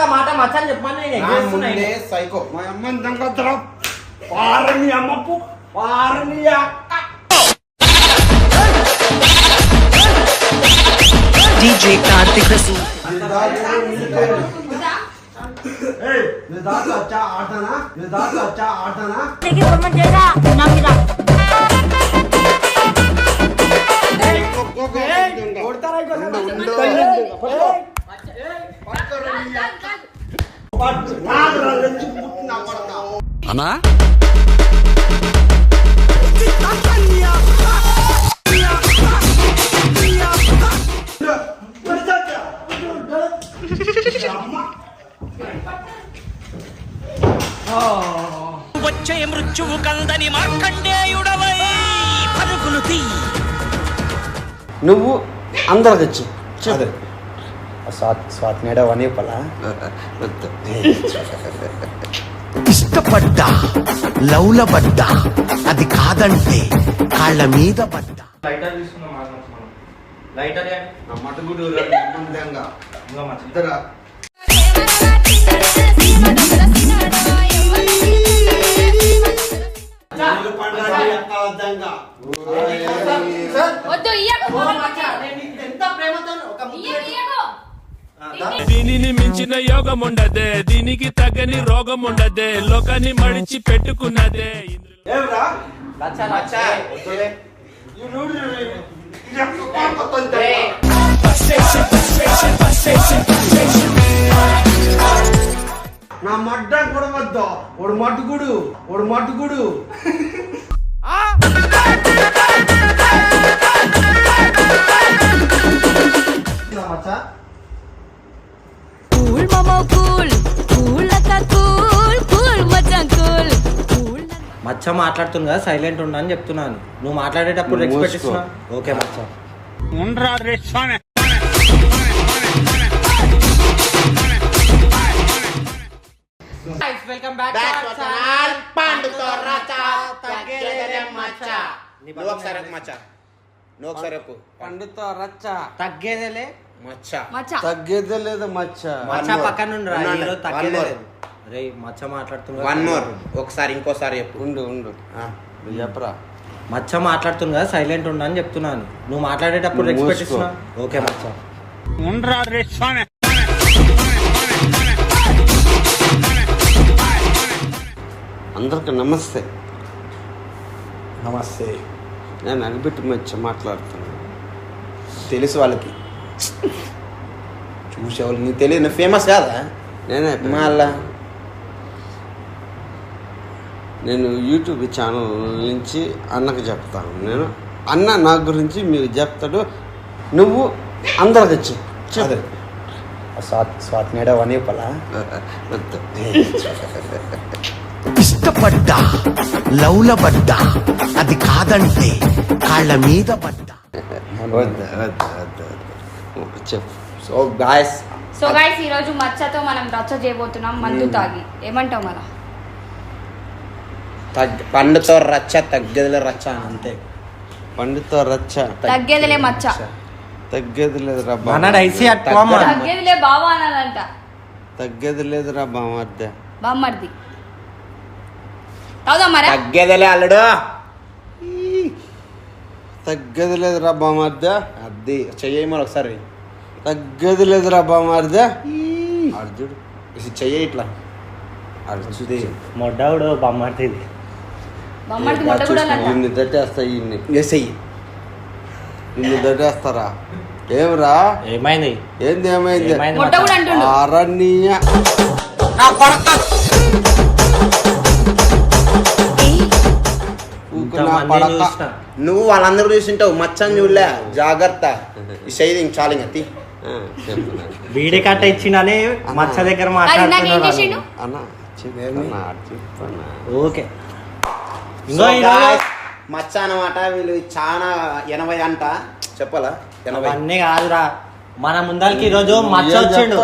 మాట మచ్చని చెప్పాను నేను ముందే సైకో మా అమ్మని దంగద్ర పారని అమ్మపు పారని అక్క DJ కార్తిక్ రసూ నిదాత అచ్చా ఆడతానా నిదాత అచ్చా ఆడతానా నీకు కమెంట్ చేయరా నా మీద కొడతారా ఇక అన్నా? వచ్చే మృత్యువు కందని మార్కండేయుడవై పరుగులు తీ నువ్వు అందరికి వచ్చి స్వాతి స్వాతి నేడ పలా ఇష్టపడ్డా లౌలబడ్డా అది కాదంటే కాళ్ళ మీద పడ్డా లైటర్ తీసుకుందాం. లైటర్? మటుగుడు. ఇద్దరా ఉండదే లోకాన్ని మడిచి పెట్టుకున్నదే ఏమిరా లచ్చా, లచ్చా. వద్దులే. ఏయ్. నా మడ్డ కొడవద్దు వాడు మట్టుకుడు వాడు మట్టుకుడు మచ్చా మచ్చ మాట్లాడుతుంది కదా సైలెంట్ ఉండని చెప్తున్నాను. నువ్వు మాట్లాడేటప్పుడు రెస్పెక్ట్. ఇస్తున్నా? ఓకే మచ్చ. వెల్కమ్ బ్యాక్ పండుతో రచా తగ్గేదే మచ్చ నువ్వు ఒకసారి చెప్పు మచ్చ. నువ్వు ఒకసారి చెప్పు పండుతో రచ్చ తగ్గేదేలే? మచ్చ. మచ్చా తగ్గేదే లేదు మచ్చ మచ్చ పక్కన more. తగ్గేదే లేదు. రే మచ్చ మాట్లాడుతున్నా వన్ మోర్ ఒకసారి ఇంకోసారి చెప్పు. ఉండు ఉండు. చెప్పరా? మచ్చ మాట్లాడుతుంది కదా సైలెంట్ ఉండని చెప్తున్నాను. నువ్వు మాట్లాడేటప్పుడు రెస్పెక్ట్. ఇస్తున్నా ఓకే మచ్చ. అందరికి నమస్తే. నమస్తే. నేను అనిపెట్టి మధ్య మాట్లాడుతున్నాను తెలుసు వాళ్ళకి. చూసేవాళ్ళు నీకు తెలియదు ఫేమస్ కాదా? నేనే మళ్ళా. నేను యూట్యూబ్ ఛానల్ నుంచి అన్నకు చెప్తాను. నేను అన్న నా గురించి మీకు చెప్తాడు. నువ్వు అందరికి చెప్పు. అదే. స్వాతి నేడ వనే పలా. ఇష్టపడ్డా లౌలబడ్డా అది కాదంటే కాళ్ళ మీద పడ్డా. చెప్పు. సో గాయస్ సో గైస్ ఈ రోజు మచ్చతో మనం రచ్చ చేయబోతున్నాం. మందు తాగి. ఏమంటావు మన తగ్గ పండుతో రచ్చ తగ్గేదిలే రచ్చ అంతే. పండితో రచ్చ తగ్గేదిలే మచ్చ. తగ్గేది లేదురా మనడు ఐసీ అమ్మ. తగ్గేదిలే బావా అనాలంట తగ్గేది లేదురా బామర్దే బామ్మర్ది. తాగుదాం మరా. తగ్గేదిలే అల్లుడు. తగ్గేది లేదురా బామర్దే అది చెయ్యి ఒకసారి. తగ్గేది లేదురా బామర్దే అర్జుడు ఇది చెయ్యి ఇట్లా. అర్జుది. మొడ్డావుడు బొమ్మటిది అంట ఇన్ని దట్టేస్తా ఇన్ని. వేసేయి ఇన్ని దట్టేస్తారా ఏమిరా? ఏమైంది? ఏంది ఏమైంది? అరణ్య. నువ్వు వాళ్ళందరూ చూసింటావు మచ్చని చూడలే. జాగ్రత్త. ఈ చాలు ఇంక. బీడి కట్ట ఇచ్చినని మచ్చ దగ్గర మాట్లాడుతున్నాడు అన్న ఓకే. మచ్చ అనమాట వీళ్ళు చాలా ఎనభై అంట. చెప్పాలా? ఎనభై. అవన్నీ కాదురా. మన ముందరికి ఈరోజు మచ్చ వచ్చిండు.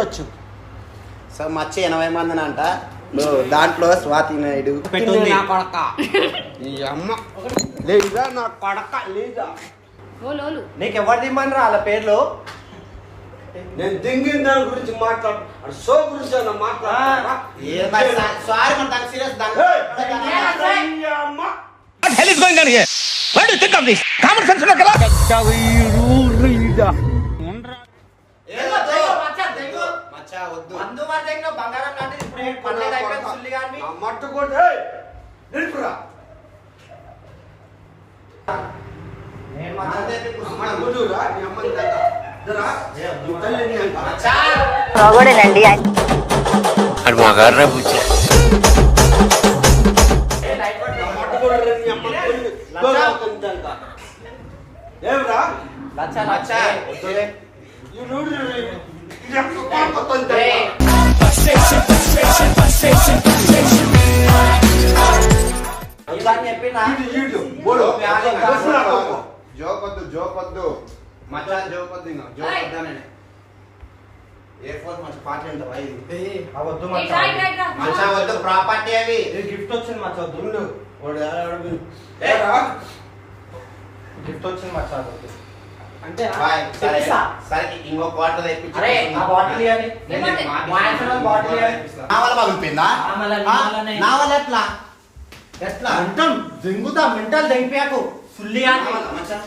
సో మచ్చ ఎనభై మందిని అంట. దాంట్లో స్వాతి నాయుడు. పెట్టుంది ఈ అమ్మ. లేదా నా కొడక లేదా ఓలు ఓలు నీకు ఎవరు దిమ్మని రా వాళ్ళ పేర్లు? నేను దింగిన దాని గురించి మాట్లాడు అది షో గురించి అన్న మాట్లాడతావా? ఏ మరి సా- సారీ మన దానికి సీరియస్ దానికి ఏయ్! ఈ అమ్మ What hell is going on here? What do you think of this? Common sense ఉన్న కదా? మచ్చా వద్దు మందు మరి దగ్గర బంగారం లాంటిది ఇప్పుడు ఏంటి? పర్లేదు అయిపోయింది సుల్లి గాని ఆ మట్టు కొట్టు ఏయ్! నిలుపురా నేను నీ దగ్గర. చెప్పినా? ఈడు బోడు బస్సులా పోకు. జోకొద్దు జోకొద్దు. మచ్చా జోకొద్దు ఇంకా. మంచి పార్టీ ఇది అవద్దు వద్దు ప్రాపర్టీ అవి. గిఫ్ట్ వచ్చింది మచ్చా ఏరా. గిఫ్ట్ వచ్చింది మచ్చా అంటే సరే. సరే. ఇంకో బాటిల్ నా వల్ల ఎట్లా? ఎట్లా? అంటాం దెంగుతా మెంటల్ అని వల్ల, మచ్చా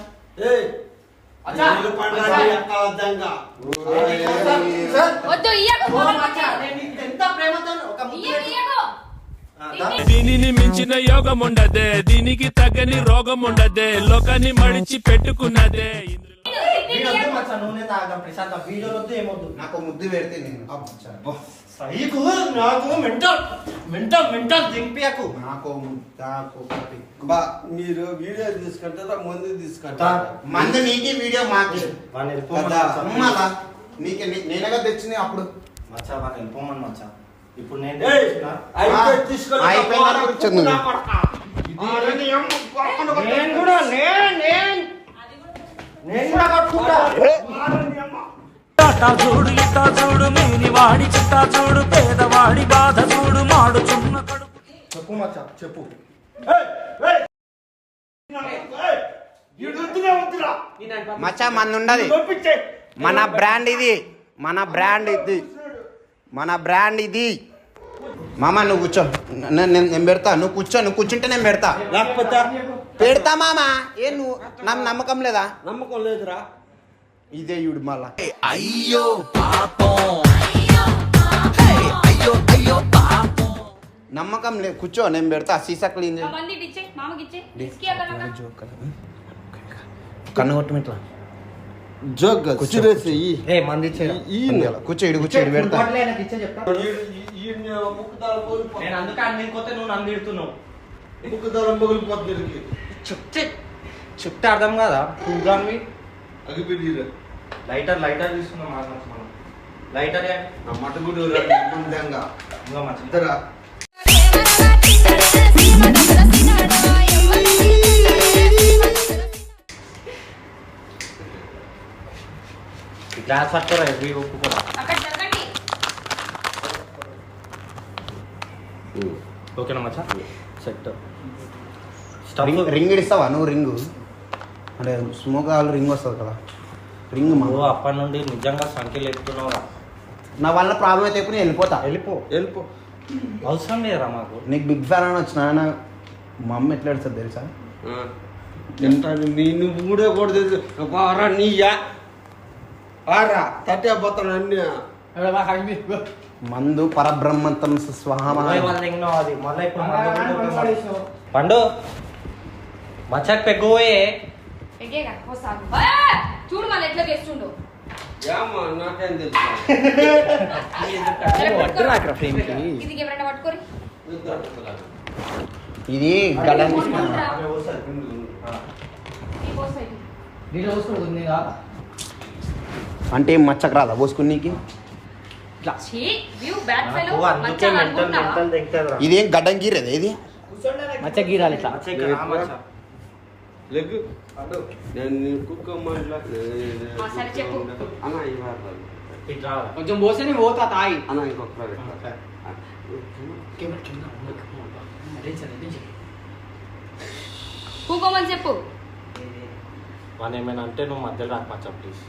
దీనిని మించిన యోగం ఉండదే దీనికి తగ్గని రోగం ఉండదే లోకాన్ని మడిచి పెట్టుకున్నదే. ఇంద్రుల- వీడు వద్దు మచ్చా, నూనె తాగం ప్రశాంతం. వీడియోలు వద్దు ఏమొద్దు. నాకు ముద్దు పెడితే నేను సైకు నాకు మెంటల్ మెంటల్ మెంటల్ దింపియకు. నాకు నాకు ఒకటి. బా మీరు వీడియో తీసుకుంటారా ముందు తీసుకుంటారా మంది నీకి వీడియో మాకి. అమ్మలా నీకే నేనేగా తెచ్చింది అప్పుడు. మచ్చా వాడిని వెళ్ళిపోమని మచ్చా. ఇప్పుడు నేను. నేను కూడా నేను నేను. నేను కూడా కట్టుకుంటా. ఆ, నీ అమ్మ. టాటా చూడు ఇట్టా చూడు మేని వాడి చిట్టా చూడు పేదవాడి బాధ చూడు మాడుచున్న కడుపు. చెప్పు మచ్చా చెప్పు. మచ్చా మంది ఉండదు. మన బ్రాండ్ ఇది. మన బ్రాండ్ ఇది. మన బ్రాండ్ ఇది. మామ నువ్వు కూర్చో. నేను పెడతా. నువ్వు కూర్చో నువ్వు కూర్చుంటే నేను పెడతా. పెడతా మామ. ఏ నువ్వు? నాకు నమ్మకం లేదా? నమ్మకం లేదురా. ఇదే ఇవిడు మళ్ళా. అయ్యో పాపం. అయ్యో అయ్యో పాపం నమ్మకం లేదు కూర్చో నేను పెడతా సీసా క్లీన్ ఆ అక్కడ నాకు. కన్ను కొట్టు ఇట్లా? జోక్ సీరియస్ ఏ మంది ఇచ్చేరా కూర్చో ఇడు కూర్చో ఇడు పెడతా. నేను అందుకే అన్ని కొత్త నువ్వు నన్ను తిడుతున్నావు. ముక్కుదారం పగిలిపోతుంది చెప్తే చెప్తే అర్థం కదా? చూద్దాం అగిపిడి లైటర్ లైటర్ తీసుకున్నాం మా నుంచి మనం లైటర్ మట్టుగుడు ముందంగా ఇంకా మంచిది ఇద్దరా? గ్లాస్ పట్టుకోరా ఇవి ఒప్పుకోరా? ఓకేనా మచ్చా? సెట్ రింగ్ స్టవ్ రింగ్ ఇస్తావా? నువ్వు రింగు. అంటే స్మోక్ కావాలి రింగ్ వస్తుంది కదా. రింగ్ మా. నువ్వు అప్పటి నుండి నిజంగా సంఖ్యలు ఎక్కుతున్నావురా నా వల్ల ప్రాబ్లం అయితే ఇప్పుడు నేను వెళ్ళిపోతా. వెళ్ళిపో వెళ్ళిపో. అవసరం లేదురా మాకు? నీకు బిగ్ ఫ్యాన్ అని వచ్చిన ఆయన మా అమ్మ ఎట్లా ఎడుతుంది తెలుసా? ఎంత నేను కూడా కూడా తెలుసు. బారా నీయా? ఆరా తట్టే పోతాను అన్ని. మందు పరబ్రహ్మంతం. పండు మచ్చక్. ఆ! చూడు మళ్ళీ ఎట్లా చేస్తుండో. ఇది ఎవరైనా పట్టుకోరి? ఇది పోసాయి. అంటే ఏం మచ్చకు రాదా పోసుకుని నీకు? ఛీ, you bad fellow. నాకు అందుకే మంచిగా మెంటల్ అనుకుంటున్నావా? మెంటల్ తెగుతుందిరా. ఇదేం గడ్డం గీరేది ఇది? మచ్చ రా మచ్చ. లెగ్ నేను నీ కుక్క మాట్లా ఆ, సరే చెప్పు. అన్న ఇవ్వాలి ఇటు రావాలా? కొంచెం నేను పోతా తాయి అన్న ఇంకొక కూకోమని చెప్పు వాని ఏమైనా అంటే నువ్వు మధ్యలో రాకు మచ్చ ప్లీజ్?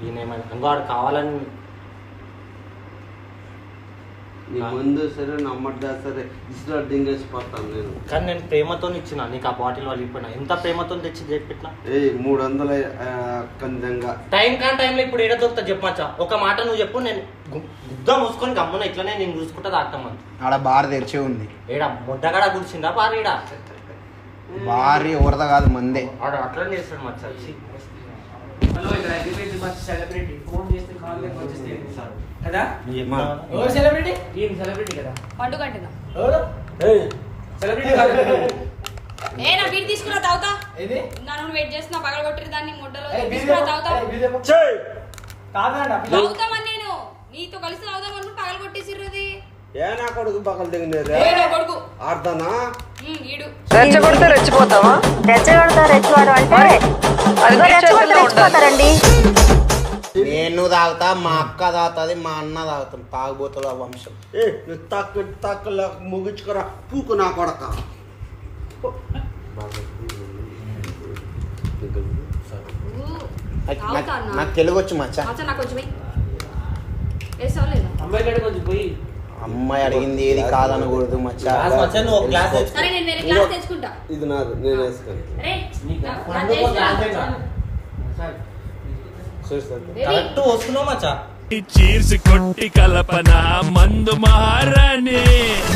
ఈయన ఏమైనా ఇంకోడు కావాలని నీ ముందు సరే నమ్మడ్డా సరే ఇసులో డింగేసి పోతాను నేను. కానీ నేను ప్రేమతో ఇచ్చిన నీకు ఆ బాటిల్ వాళ్ళు ఇప్పిన ఎంత ప్రేమతో తెచ్చి చెప్పిట్లా ఏ మూడు వందల కందంగా టైం కాని టైంలో ఇప్పుడు ఏడ దొరుకుతా చెప్పచ్చా? ఒక మాట నువ్వు చెప్పు నేను గు- గుద్ద మూసుకొని గమ్మున ఇట్లనే నేను చూసుకుంటా తాగుతామని ఆడ బార్ తెరిచి ఉంది. ఏడ ముడ్డగడ కూర్చుందా పారీడా భారీ ఎవరిదా కాదు మందే. ఆడ అట్లనే చేస్తాడు మచ్చా. ఛీ. సెలబ్రిటీ ఫోన్ చేస్తే కాల్ వచ్చేస్తే కదా? నువ్వు చెప్పినావా? ఎవరు సెలబ్రిటీ ఏం సెలబ్రిటీ కదా. పండుగ అంటున్నా ఎవరు? సెలబ్రిటీ కాదు. ఏ నా బీట్ తీసుకున్నా తాగుతా. ఏది? నన్ను వెయిట్ చేస్తున్నా పగల కొట్టిరు దాన్ని ముడ్డలో. తాగుతా. నేను? నీతో కలిసి తాగుదాం అనుకుని పగల ఏ నా కొడుకు ఏ నా కొడుకు. రెచ్చగొడితే రెచ్చిపోతావా? రెచ్చగొడతా రెచ్చిపోవడం అంటే అదిగో రెచ్చగొడితే రెచ్చిపోతారండి. నేను తాగుతా మా అక్క తాగుతుంది మా అన్న తాగుతాం తాగుబోతులు వంశం. ఏ నువ్వు తక్కువ ముగించుకురా. పూకు నా కొడక. నాకు- తెలుగు వచ్చు మచ్చా. అమ్మాయి అడిగింది ఏది కాదనకూడదు మచ్చా. ఇది నాది నేను వేసుకొని కరెక్ట్ వస్తున్నావు మచ్చా? చీర్సి కొట్టి కలపన? మందు మహారాణి.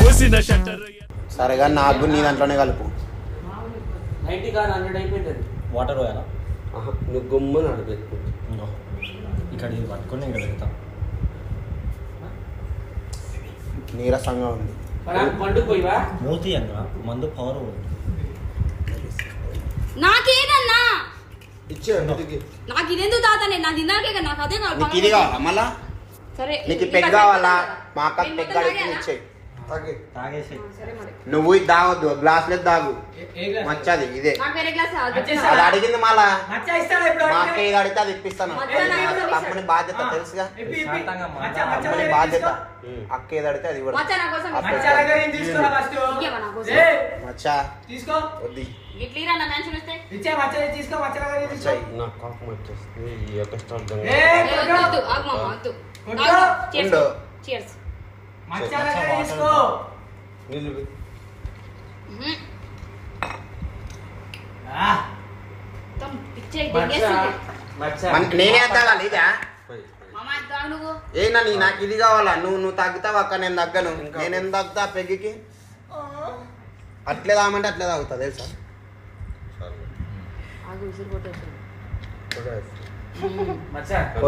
మూసిన షట్టర్. సరేగా నాకు నీ దాంట్లోనే కలుపు. నైన్టీ కాదు హండ్రెడ్ అయిపోయింది. అది వాటర్ పోయాలా? నువ్వు గుమ్మని. ఇక్కడ ఇది పట్టుకొని ఇక్కడ పెడతా. నీరసంగా ఉంది. మూతి అన్న మందు పవర్ నాకు ఇదెందుకు తాత? నేను నాకు ఇందాకే కదా నాకు అదే కావాలి నీకు ఇది కావాలా? మళ్ళా సరే నీకు పెగ్ కావాలా? మా అక్క పెగ్ మొత్తం తాగే. నువ్వు ఇది తాగొద్దు గ్లాసులే తాగు. ఏ గ్లాస్ మచ్చది ఇదే? అది అడిగింది మళ్ళా. మా అక్క ఇది అడిగితే అది ఇప్పిస్తాను. కంపెనీ బాధ్యత. తెలుసుగా? దగ్గర బాధ్యత. తీసుకో. అక్క ఏది అడిగితే అది కూడా. మచ్చా వద్ది. నా మ్యాన్షన్ వస్తే ఇచ్చే మచ్చా. తీసుకో మచ్చా. దగ్గర తీసుకో మచ్చా నా నేనే తాగు నాకు ఇది కావాలా? నువ్వు నువ్వు తగ్గుతావు అక్క? నేను తగ్గను. నేను ఎంత తగ్గుతా పెగ్గికి? అట్లే తాగమంటే అట్లే తాగుతా తెలుసా?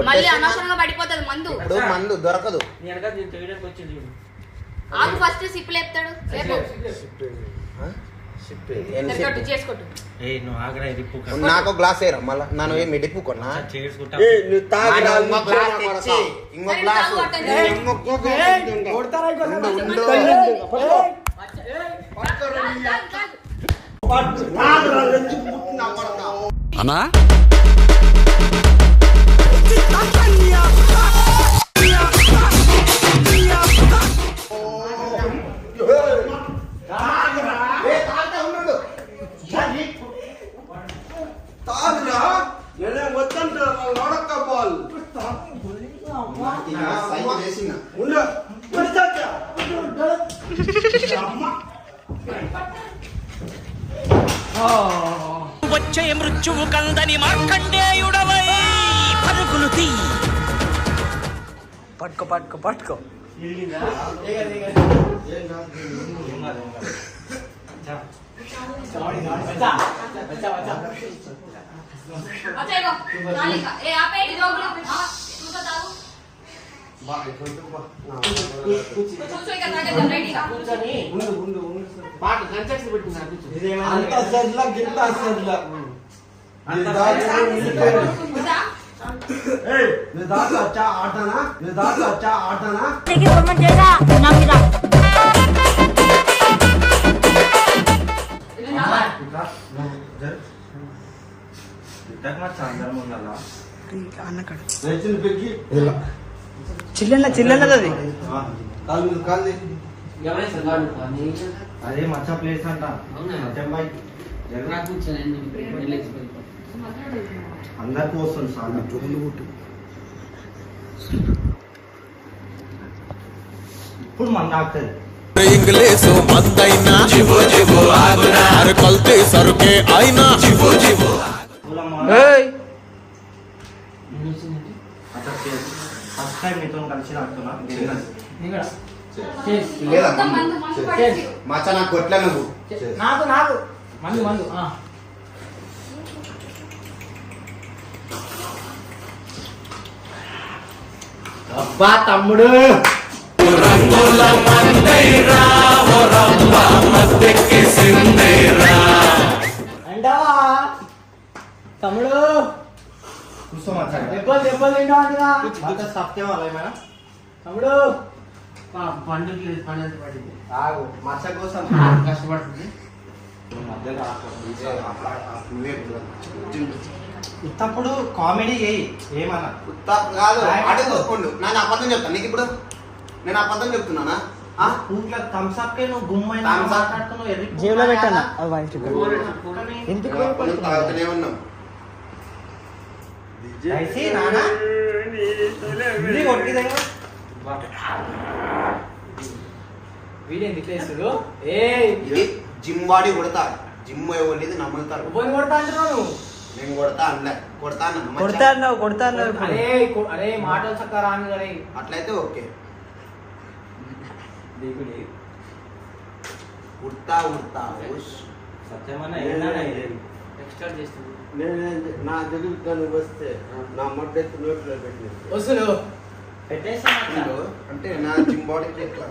మళ్ళీ అనవసరంగా పడిపోతుంది మందు. ఇప్పుడు మందు దొరకదు. ఆగు ఫస్ట్ సిప్ లేపుతాడు నాకు గ్లాస్ వేయరా మళ్ళా? నన్ను ఏం మిడిపుకున్నా చేర్చుకుంటా ఏ నువ్వు తాగి పెట్టుకున్నారు కూర్చో అంత సెడ్ల గిట్ల సెడ్ల కూర్చో. దాకా వచ్చా ఆడతానా నీ దాకా వచ్చా ఆడతానా చిల్లెల చిల్లెలది కాలు మీద నీ. అదే మచ్చ ప్లేస్ అంట అవునా? మచ్చం బైక్ వెళ్ళేసి మధ్యలో అందరికీ వస్తుంది సార్ జోలు కొట్టు. ఇప్పుడు మన డాక్టర్. ఇంగ్లీషు మందైనా. జిబో జిబో ఆగునా. అరే కల్తీ సరుకే అయినా. జిబో జిబో. ఫస్ట్ టైం మీతో కలిసి తాగుతున్నా నేను కూడా. చేస్. లేదా మచ్చా నాకు కొట్లే నువ్వు. నాకు నాకు. మందు మందు. అబ్బా తమ్ముడు. అంటావా తమ్ముడు. దెబ్బలు దెబ్బలు తింటావా అంటున్నా? సత్యం అలా ఏమైనా తమ్ముడు. పండుగ పండుగ పడింది. ఆగు మచ్చ కోసం కష్టపడుతుంది. ఉత్తప్పుడు కామెడీ చేయి ఏమన్నా? కాదు అడుగుకోండు నేను అబద్ధం చెప్తాను నీకు ఇప్పుడు? నేను అబద్ధం చెప్తున్నానా? థమ్స్ అప్ నువ్వు గుమ్మైన మాట్లాడుతున్నావు? ఎర్రి జేబులో పెట్టాను అది వాడి ఎందుకు తాగుతూనే ఉన్నాం దయచేసి నాన్న? ఇది కొట్టిదేమో వీడేంది ఇట్లా వేస్తుడు ఏ ఇది జిమ్ బాడీ కొడతా జిమ్ ఎవరిది నమ్ముతారు. ఉబ్బని కొడతా అంటున్నావు నేను కొడతా అనలే కొడతా అన్నా మచ్చా. కొడతా అన్నావు కొడతా అన్నావు ఇప్పుడు. అరే కొ- అరే మాటలు చక్కగా రాని అరే అట్లయితే ఓకే ఉడతా ఉడతా ఉష్. సత్యమన్నా ఏందన్నా ఇది? ఎక్స్ట్రా చేస్తుంది నేను నా కానీ వస్తే నా మడ్డెత్తి నోట్లో. ఇదిగో, అంటే నా జిమ్ బాడీకి ఎట్లా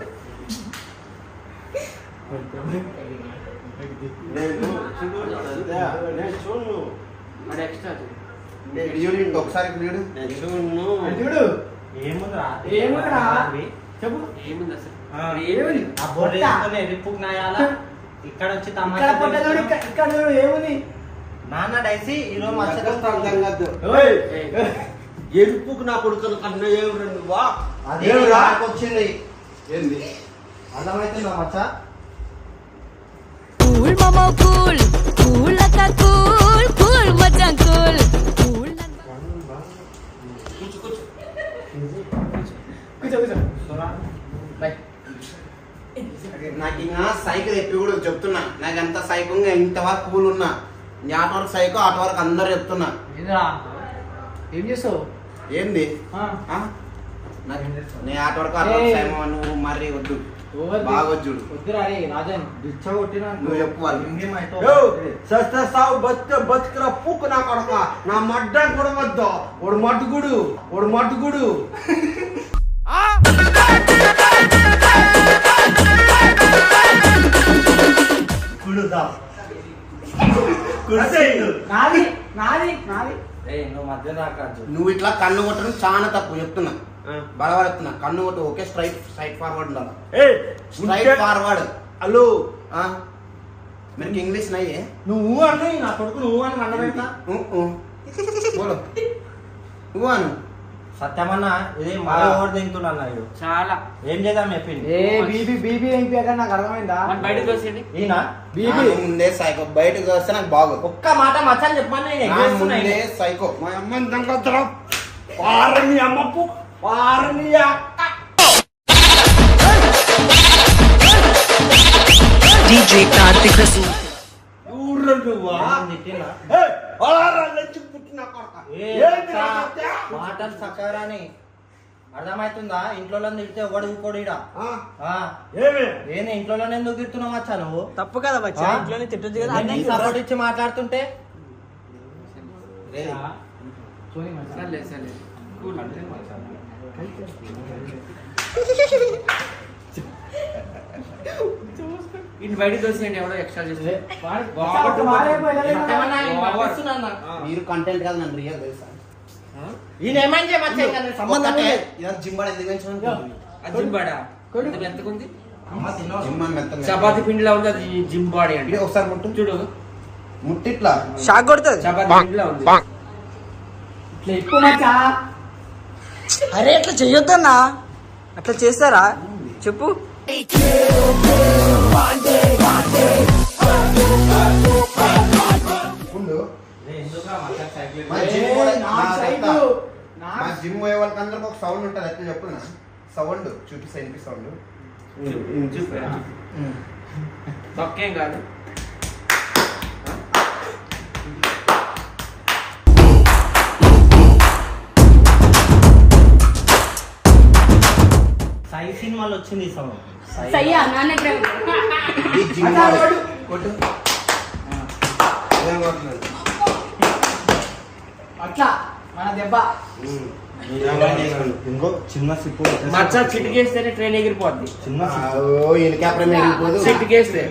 నేను చూడు నేను చూడు మరి ఎక్స్ట్రా వీడియో ఒకసారి వీడియో నేను చూడు చూడు ఏముందిరా? ఏముందిరా? చెప్పు. ఏముంది అసలు? ఏముంది ఆ బొర్రె వేసుకొని ఎరుపుకు నాయాలా? ఇక్కడ వచ్చి తమాషా. ఇక్కడ ఏముంది? నాన్న డైసీ ఈరోజు ఎరుపుకు నా కొడుకుల కన్నా ఎవరు నువ్వా? అదే వచ్చింది. ఏంది? అర్థమైతే నా మచ్చ? కూల్ మామా కూల్. కూల్ అక్క కూల్ కూల్. ఇంతవరకు కూల్ ఉన్నా నేను ఆట వరకు సైకో ఆట వరకు అందరు చెప్తున్నా. ఏం చేస్తావు? ఏంది? ఆ, ఆ? నాకు నేను ఆట వరకు వరకు. సైమో నువ్వు మరీ వద్దు. ఓవర్ బాగా చూడు. వద్దురా రే రాజన్. బిచ్చ కొట్టినా నువ్వు చెప్పు వాళ్ళు. సస్తే సావు బతిక బతికర పూకు నా కొడక. నా మడ్డ కొడవద్దు వాడు మడ్డుగుడు మడ్డుగుడు నాది నాది నాది. ఏయ్, నువ్వు ఇట్లా కన్ను కొట్టడం చాలా తప్పు చెప్తున్నా. బలవాడు చెప్తున్నా కన్ను కొట్టు ఓకే స్ట్రైట్ స్ట్రైట్ ఫార్వర్డ్ ఉండాలి? Straight forward. హలో మీరు ఇంగ్లీష్ నయ్యే? నువ్వు అను నా కొడుకు నువ్వు అని బోలో. నువ్వు అను సత్యమన్నా ఇది మళ్ళీ ఓవర్ తింటున్నా అన్నాడు చాలా. ఏం చేద్దాం చెప్పింది ఏ బీబీ బీబీ ఏంటి అక్కడ నాకు అర్థమైందా? బయటకు వచ్చేయండి. ఈయన? బీబీ. ముందే సైకో బయటకు వస్తే నాకు బాగోదు. ఒక్క మాట మచ్చని చెప్పమని నేను ముందే. సైకో మా అమ్మని దంగొద్దురా పారని అమ్మకు పారని అక్క. DJ Kartik Rasool. నువ్వా పుట్టిన? మాటలు సకారాని. అర్థమవుతుందా? ఇంట్లో తిడితే ఒకడు ఆ, ఏమి? ఏంది ఇంట్లోనే ఎందుకు తిడుతున్నావు మచ్చా నువ్వు? తప్పు కదా బచ్చా ఆ? ఇంట్లోనే తిట్టొచ్చు కదా సపోర్ట్ ఇచ్చి మాట్లాడుతుంటే? ఇటు ఎక్స్ట్రా చేస్తే. మీరు కంటెంట్ కాదు నన్ను రియల్ తెలుసా. ఈయన ఏమని చేయమచ్చా ఇంకా నేను సంబంధం లేదు. ఎందుకు పెంచుకున్నాను? ఎంతకుంది? చపాతి పిండిలా ఉంది అది జిమ్ బాడీ అంటే. ఒకసారి ముట్టు. చూడు. ముట్టిట్లా. షాక్ కొడుతుంది. చపాతి పిండిలా ఉంది. ఇట్లా ఎక్కువ మచ్చా? అరే అట్లా చెయ్యొద్దన్నా అట్లా చేస్తారా? చెప్పు. జిమ్ పోయే వాళ్ళకి అందరికి ఒక సౌండ్ ఉంటుంది అయితే చెప్పు నా సౌండ్ చూపిస్తా ఇంటి సౌండ్. తొక్కేం కాదు. సాయి సినిమాలో వచ్చింది ఈ సౌండ్ సయ్యా నాన్న ఈ జిమ్ వాడు. కొట్టు ఏం కొట్టలేదు. అట్లా మన దెబ్బ ఇంకో చిన్న సిప్పు మచ్చ చిటికేస్తేనే ట్రైన్ ఎగిరిపోద్ది చిన్న చిటికేస్తే